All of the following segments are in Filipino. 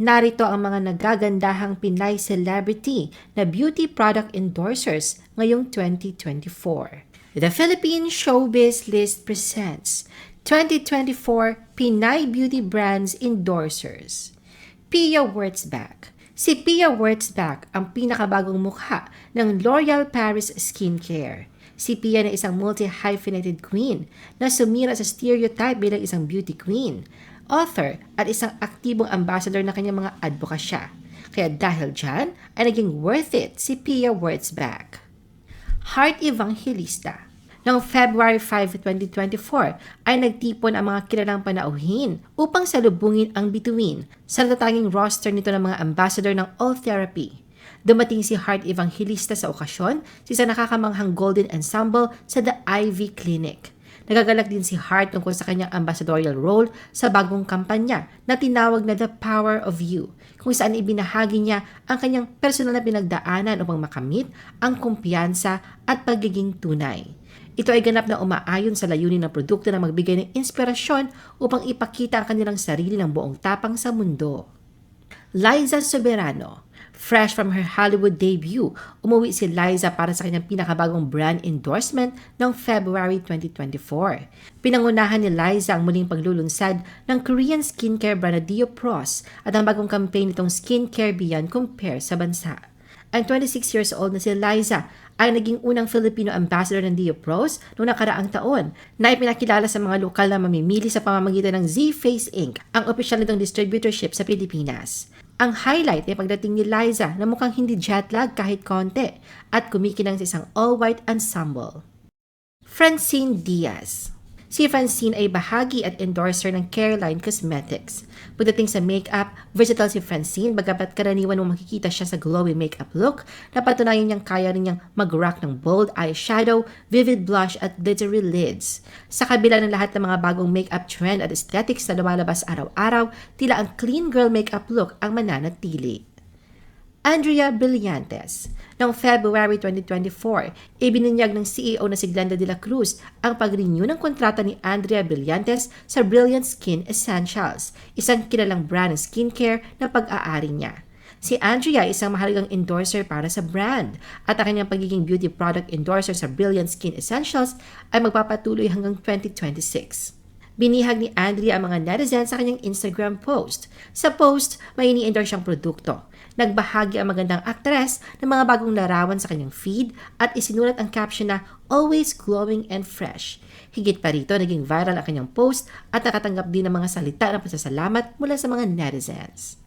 Narito ang mga nagagandahang Pinay celebrity na beauty product endorsers ngayong 2024. The Philippine Showbiz List presents 2024 Pinay Beauty Brands Endorsers. Pia Wurtzbach. Si Pia Wurtzbach ang pinakabagong mukha ng L'Oreal Paris Skincare. Si Pia na isang multi-hyphenated queen na sumira sa stereotype bilang isang beauty queen author at isang aktibong ambassador ng kanyang mga advokasya. Kaya dahil dyan, ay naging worth it si Pia Wurtzbach. Heart Evangelista Noong February 5, 2024, ay nagtipon ang mga kilalang panauhin upang salubungin ang bituin sa natatanging roster nito ng mga ambassador ng All Therapy. Dumating si Heart Evangelista sa okasyon sa isang nakakamanghang Golden Ensemble sa The Ivy Clinic. Nagagalak din si Hart tungkol sa kanyang ambassadorial role sa bagong kampanya na tinawag na The Power of You, kung saan ibinahagi niya ang kanyang personal na pinagdaanan upang makamit ang kumpiyansa at pagiging tunay. Ito ay ganap na umaayon sa layunin ng produkto na magbigay ng inspirasyon upang ipakita ang kanilang sarili ng buong tapang sa mundo. Liza Soberano Fresh from her Hollywood debut, umuwi si Liza para sa kanyang pinakabagong brand endorsement noong February 2024. Pinangunahan ni Liza ang muling paglulunsad ng Korean skincare brand na Diopros at ang bagong campaign nitong Skincare Beyond Compare sa bansa. Ang 26 years old na si Liza ay naging unang Filipino ambassador ng Diopros noong nakaraang taon na ipinakilala sa mga lokal na mamimili sa pamamagitan ng Z-Face Inc., ang opisyal nitong distributorship sa Pilipinas. Ang highlight ay pagdating ni Liza na mukhang hindi jetlag kahit konti at kumikinang sa isang all-white ensemble. Francine Diaz Si Francine ay bahagi at endorser ng Careline Cosmetics. Pagdating sa makeup, versatile si Francine bagamat karaniwan mo makikita siya sa glowy makeup look, napatunayan niyang kaya rin niyang mag-rock ng bold eyeshadow, vivid blush at glittery lids. Sa kabila ng lahat ng mga bagong makeup trend at aesthetics na lumalabas araw-araw, tila ang clean girl makeup look ang mananatili. Andrea Brillantes. Noong February 2024, ibinunyag ng CEO na si Glenda de la Cruz ang pag-renew ng kontrata ni Andrea Brillantes sa Brilliant Skin Essentials, isang kilalang brand ng skincare na pag-aari niya. Si Andrea ay isang mahalagang endorser para sa brand at ang kanyang pagiging beauty product endorser sa Brilliant Skin Essentials ay magpapatuloy hanggang 2026. Binihag ni Andrea ang mga netizens sa kanyang Instagram post. Sa post, may ini-endorse siyang produkto. Nagbahagi ang magandang aktres ng mga bagong larawan sa kanyang feed at isinulat ang caption na always glowing and fresh. Higit pa rito, naging viral ang kanyang post at nakatanggap din ng mga salita ng pasasalamat mula sa mga netizens.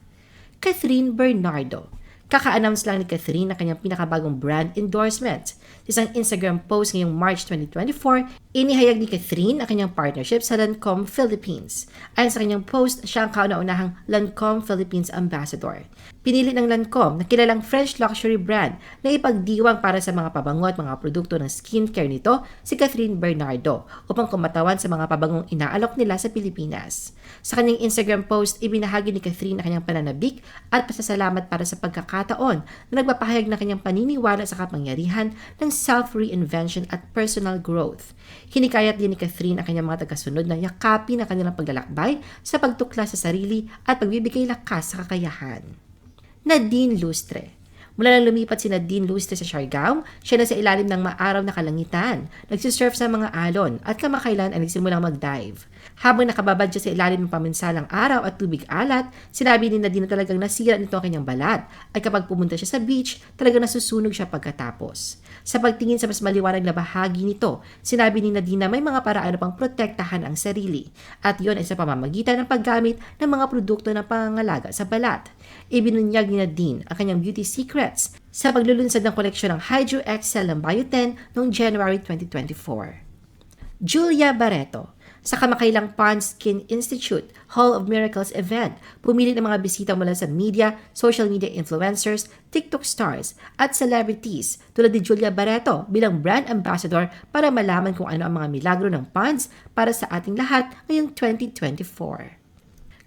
Catherine Bernardo Kaka-announce lang ni Catherine na kanyang pinakabagong brand endorsement. Isang Instagram post ngayong March 2024, inihayag ni Catherine ang kanyang partnership sa Lancome Philippines. Ayon sa kanyang post, siya ang kauna-unahang Lancome Philippines Ambassador. Pinili ng Lancome na kilalang French luxury brand na ipagdiwang para sa mga pabango at mga produkto ng skincare nito si Catherine Bernardo upang kumatawan sa mga pabangong inaalok nila sa Pilipinas. Sa kanyang Instagram post, ibinahagi ni Catherine ang kanyang pananabik at pasasalamat para sa pagkakataon na nagpapahayag ng kanyang paniniwala sa kapangyarihan ng self-reinvention at personal growth. Hinikayat din ni Catherine ang kanyang mga tagasunod na yakapin ang kanilang paglalakbay sa pagtukla sa sarili at pagbibigay lakas sa kakayahan. Nadine Lustre. Mula nang lumipat si Nadine Lustre sa Siargao, siya na sa ilalim ng maaraw na kalangitan, nagsisurf sa mga alon at kamakailan ay nagsimulang mag-dive. Habang nakababad siya sa ilalim ng paminsalang araw at tubig alat, sinabi ni Nadine na talagang nasira nito ang kanyang balat at kapag pumunta siya sa beach, talagang nasusunog siya pagkatapos. Sa pagtingin sa mas maliwanag na bahagi nito, sinabi ni Nadine na may mga paraan pang protektahan ang sarili at yon ay sa pamamagitan ng paggamit ng mga produkto na pangangalaga sa balat. Ibinunyag ni Nadine ang kanyang beauty secrets sa paglulunsad ng koleksyon ng Hydro Excel ng Bioten noong January 2024. Julia Barreto sa kamakailang Pond Skin Institute Hall of Miracles event, pumili ng mga bisita mula sa media, social media influencers, TikTok stars, at celebrities tulad ni Julia Barreto bilang brand ambassador para malaman kung ano ang mga milagro ng Ponds para sa ating lahat ngayong 2024.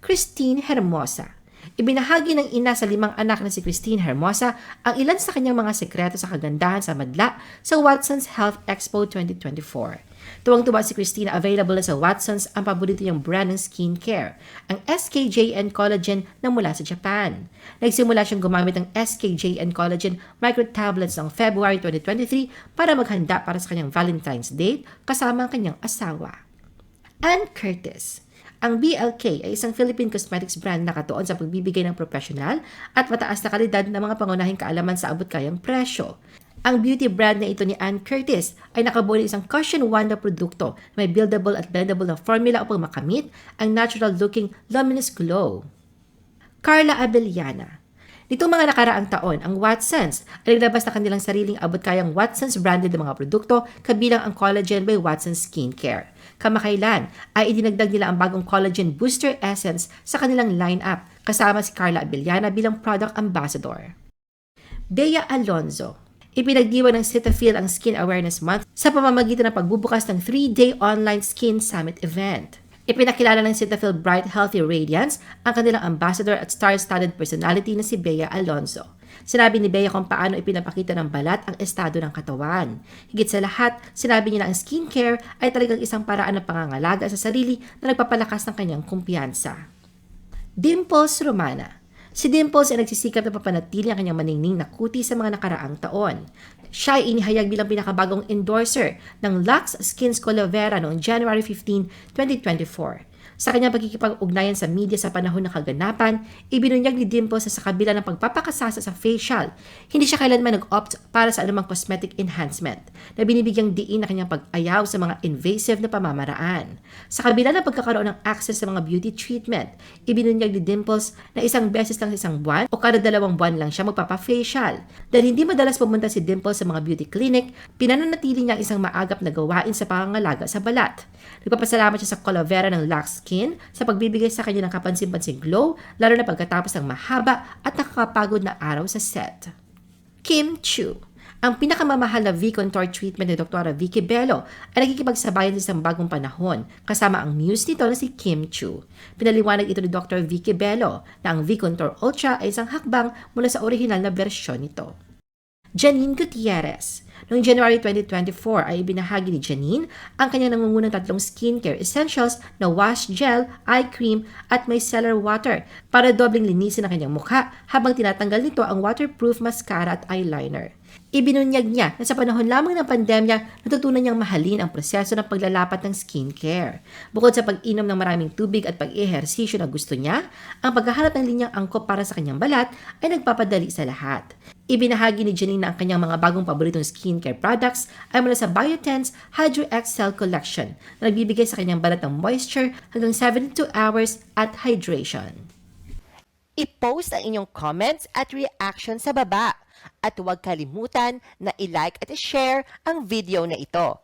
Christine Hermosa Ibinahagi ng ina sa limang anak na si Christine Hermosa ang ilan sa kanyang mga sekreto sa kagandahan sa madla sa Watson's Health Expo 2024. Tuwang-tuwa si Christina available sa Watsons ang paborito niyang brand ng skincare, ang SKJN Collagen na mula sa Japan. Nagsimula siyang gumamit ng SKJN Collagen micro tablets noong February 2023 para maghanda para sa kanyang Valentine's date kasama ang kanyang asawa. Ann Curtis ang BLK ay isang Philippine cosmetics brand na katuon sa pagbibigay ng professional at mataas na kalidad ng mga pangunahing kaalaman sa abot-kayang presyo. Ang beauty brand na ito ni Ann Curtis ay nakabuo ng isang cushion one na produkto na may buildable at blendable na formula upang makamit ang natural-looking luminous glow. Carla Abellana Nitong mga nakaraang taon, ang Watsons ay naglabas na kanilang sariling abot-kayang Watsons branded na mga produkto kabilang ang Collagen by Watsons Skincare. Kamakailan ay idinagdag nila ang bagong Collagen Booster Essence sa kanilang lineup kasama si Carla Abellana bilang product ambassador. Bea Alonzo Ipinagdiwan ng Cetaphil ang Skin Awareness Month sa pamamagitan ng pagbubukas ng 3-day online Skin Summit event. Ipinakilala ng Cetaphil Bright Healthy Radiance ang kanilang ambassador at star-studded personality na si Bea Alonzo. Sinabi ni Bea kung paano ipinapakita ng balat ang estado ng katawan. Higit sa lahat, sinabi niya na ang skincare ay talagang isang paraan ng pangangalaga sa sarili na nagpapalakas ng kanyang kumpiyansa. Dimples Romana Si Dimples ay nagsisikap na papanatili ang kanyang maningning na kuti sa mga nakaraang taon. Siya ay inihayag bilang pinakabagong endorser ng Lux Skins Colavera noong January 15, 2024. Sa kanyang pagkikipag-ugnayan sa media sa panahon ng kaganapan, ibinunyag ni Dimples na sa kabila ng pagpapakasasa sa facial, hindi siya kailanman nag-opt para sa anumang cosmetic enhancement na binibigyang diin na kanyang pag-ayaw sa mga invasive na pamamaraan. Sa kabila ng pagkakaroon ng access sa mga beauty treatment, ibinunyag ni Dimples na isang beses lang sa isang buwan o kada dalawang buwan lang siya magpapa-facial. Dahil hindi madalas pumunta si Dimples sa mga beauty clinic, pinananatili niya ang isang maagap na gawain sa pangangalaga sa balat. Nagpapasalamat siya sa Colavera ng Lux Skin sa pagbibigay sa kanya ng kapansin-pansing glow, lalo na pagkatapos ng mahaba at nakakapagod na araw sa set. Kim Chu ang pinakamamahal na V-Contour treatment ni Dr. Vicky Bello ay nakikipagsabayan sa isang bagong panahon kasama ang muse nito na si Kim Chu. Pinaliwanag ito ni Dr. Vicky Bello na ang V-Contour Ultra ay isang hakbang mula sa orihinal na bersyon nito. Janine Gutierrez Noong January 2024 ay ibinahagi ni Janine ang kanyang nangungunang tatlong skincare essentials na wash gel, eye cream at micellar water para dobling linisin ang kanyang mukha habang tinatanggal nito ang waterproof mascara at eyeliner. Ibinunyag niya na sa panahon lamang ng pandemya, natutunan niyang mahalin ang proseso ng paglalapat ng skincare. Bukod sa pag-inom ng maraming tubig at pag-ehersisyo na gusto niya, ang paghahanap ng linyang angkop para sa kanyang balat ay nagpapadali sa lahat. Ibinahagi ni Janine ang kanyang mga bagong paboritong skincare products ay mula sa Biotense Hydro Excel Collection na nagbibigay sa kanyang balat ng moisture hanggang 72 hours at hydration. I-post ang inyong comments at reaction sa baba. At huwag kalimutan na i-like at i-share ang video na ito.